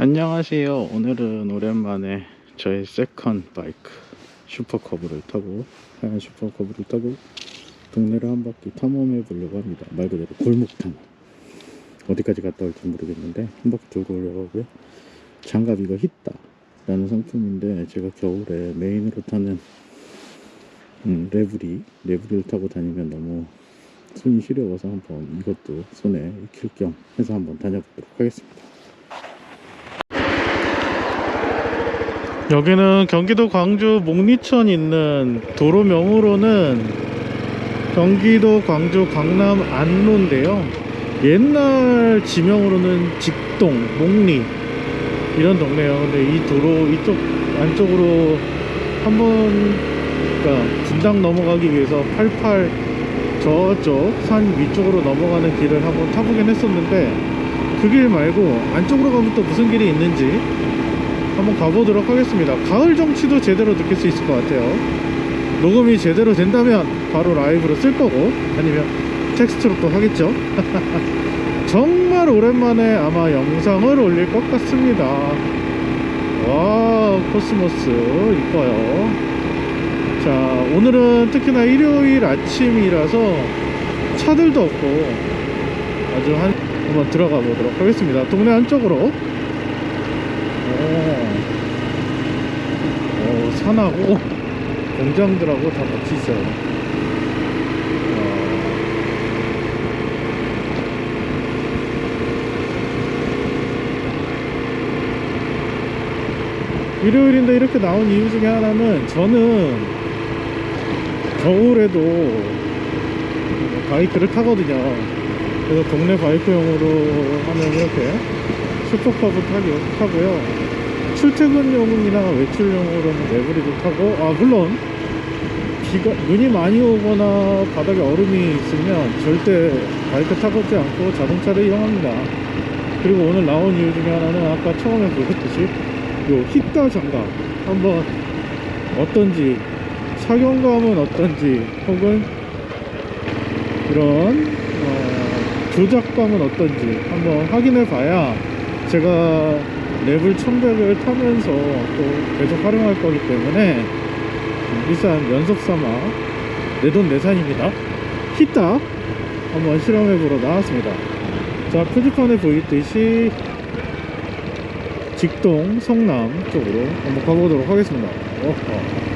안녕하세요. 오늘은 오랜만에 저의 세컨 바이크 슈퍼커브를 타고 하얀 슈퍼커브를 타고 동네를 한 바퀴 탐험해 보려고 합니다. 말 그대로 골목 탐험. 어디까지 갔다 올지 모르겠는데 한 바퀴 돌고 오려고 하고요. 장갑 이거 히따 라는 상품인데 제가 겨울에 메인으로 타는 음, 레브리 레브리를 타고 다니면 너무 손이 시려워서 한번 이것도 손에 익힐 겸 해서 한번 다녀보도록 하겠습니다. 여기는 경기도 광주 목리천 있는 도로명으로는 경기도 광주 강남 안로인데요. 옛날 지명으로는 직동, 목리 이런 동네예요. 근데 이 도로 이쪽 안쪽으로 한번 그러니까 분당 넘어가기 위해서 88 저쪽 산 위쪽으로 넘어가는 길을 한번 타보긴 했었는데 그 길 말고 안쪽으로 가면 또 무슨 길이 있는지 한번 가보도록 하겠습니다. 가을 정취도 제대로 느낄 수 있을 것 같아요. 녹음이 제대로 된다면 바로 라이브로 쓸 거고 아니면 텍스트로 또 하겠죠. 정말 오랜만에 아마 영상을 올릴 것 같습니다. 와 코스모스 이뻐요. 자 오늘은 특히나 일요일 아침이라서 차들도 없고 아주 한 한번 들어가 보도록 하겠습니다. 동네 안쪽으로. 오. 어, 산하고 공장들하고 다 같이 있어요. 어. 일요일인데 이렇게 나온 이유 중에 하나는 저는 겨울에도 바이크를 타거든요. 그래서 동네 바이크용으로 하면 이렇게 타기, 타고요. 출퇴근용이나 외출용으로는 레브리도 타고? 아 물론. 비가 눈이 많이 오거나 바닥에 얼음이 있으면 절대 바이크 타보지 않고 자동차를 이용합니다. 그리고 오늘 나온 이유 중에 하나는 아까 처음에 보셨듯이 요 히터 장갑. 한번 어떤지 착용감은 어떤지 혹은 이런 어, 조작감은 어떤지 한번 확인해 봐야 제가 레벨 1100을 타면서 또 계속 활용할 거기 때문에 일단 연속 삼아 내돈 내산입니다. 히타 한번 실험해 보러 나왔습니다. 자 표지판에 보이듯이 직동 성남 쪽으로 한번 가보도록 하겠습니다. 어허.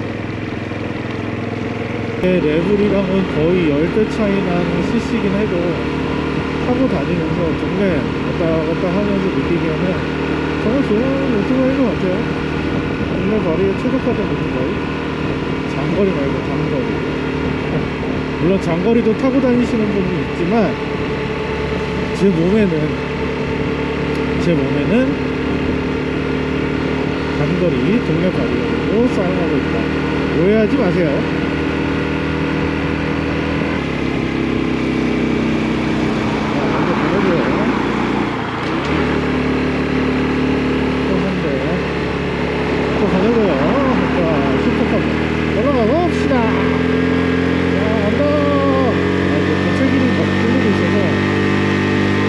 네, 레벨이랑은 거의 10배 차이 나는 CC긴 해도 타고 다니면서 동네 왔다 갔다 하면서 느끼기에는 정말 좋은 오토바이인 것 같아요. 동네 거리에 최적화된 오토바이. 장거리 말고 장거리. 물론 장거리도 타고 다니시는 분이 있지만, 제 몸에는, 제 몸에는 장거리 동네 바이크로 사용하고 있다. 오해하지 마세요. 자, 먼저 보여줘요. 또 한대 또 가자고요 자 슈퍼컵 올라가 봅시다 자 간다 아 이제 도체기를 막 뚫리고 있어서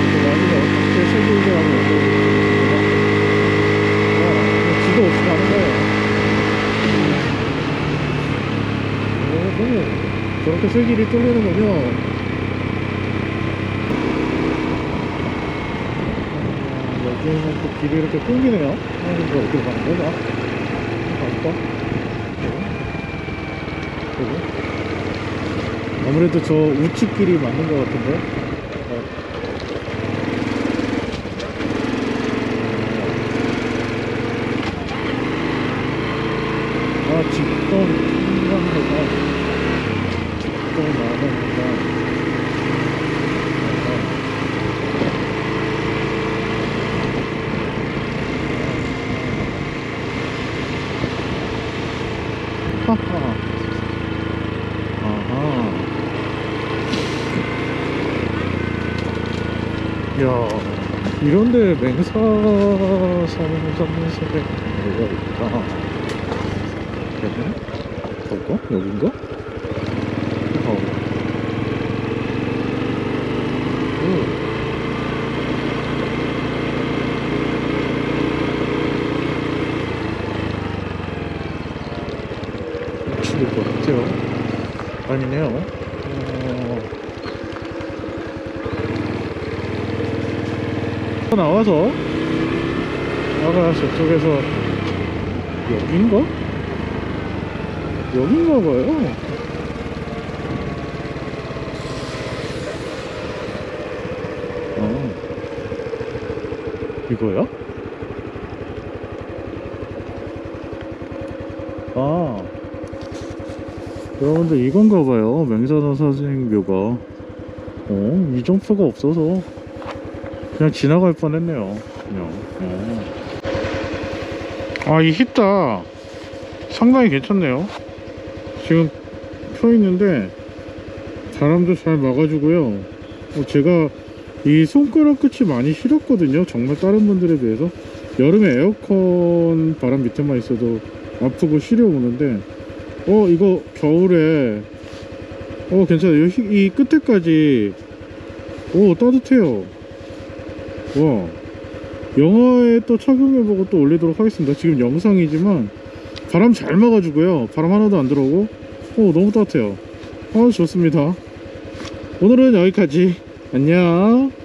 이제 나중에 어떻게 세기를 하면 어떨지 아 지도 없이 가는 거예요 오 저렇게 세기를 뚫리는군요 아, 여기는 또 길이 이렇게 끊기네요. 아, 이거 어디로 가는 거야? 갈까? 그리고 아무래도 저 우측 길이 맞는 것 같은데. 어. 아, 직동 풍광로가 나무가 하하. 아하. 야, 이런데 맹사 사는 사무소에 뭐가 있다. 여기는? 여긴가? 어. 오. 다니네요. 어... 나와서 아까 저쪽에서 여긴가? 여긴가 봐요. 어. 이거야? 여러분들 이건가 봐요. 맹선호 선생 묘가. 어, 이정표가 없어서 그냥 지나갈 뻔했네요. 그냥. 어. 아, 이 히타 상당히 괜찮네요. 지금 펴 있는데 바람도 잘 막아주고요. 어, 제가 이 손가락 끝이 많이 시렸거든요. 정말 다른 분들에 비해서 여름에 에어컨 바람 밑에만 있어도 아프고 시려 오는데 어 이거 겨울에 어 괜찮아요. 이, 이 끝에까지 오 따뜻해요. 와 영화에 또 착용해보고 또 올리도록 하겠습니다. 지금 영상이지만 바람 잘 막아주고요. 바람 하나도 안 들어오고 오 너무 따뜻해요. 아 좋습니다. 오늘은 여기까지. 안녕.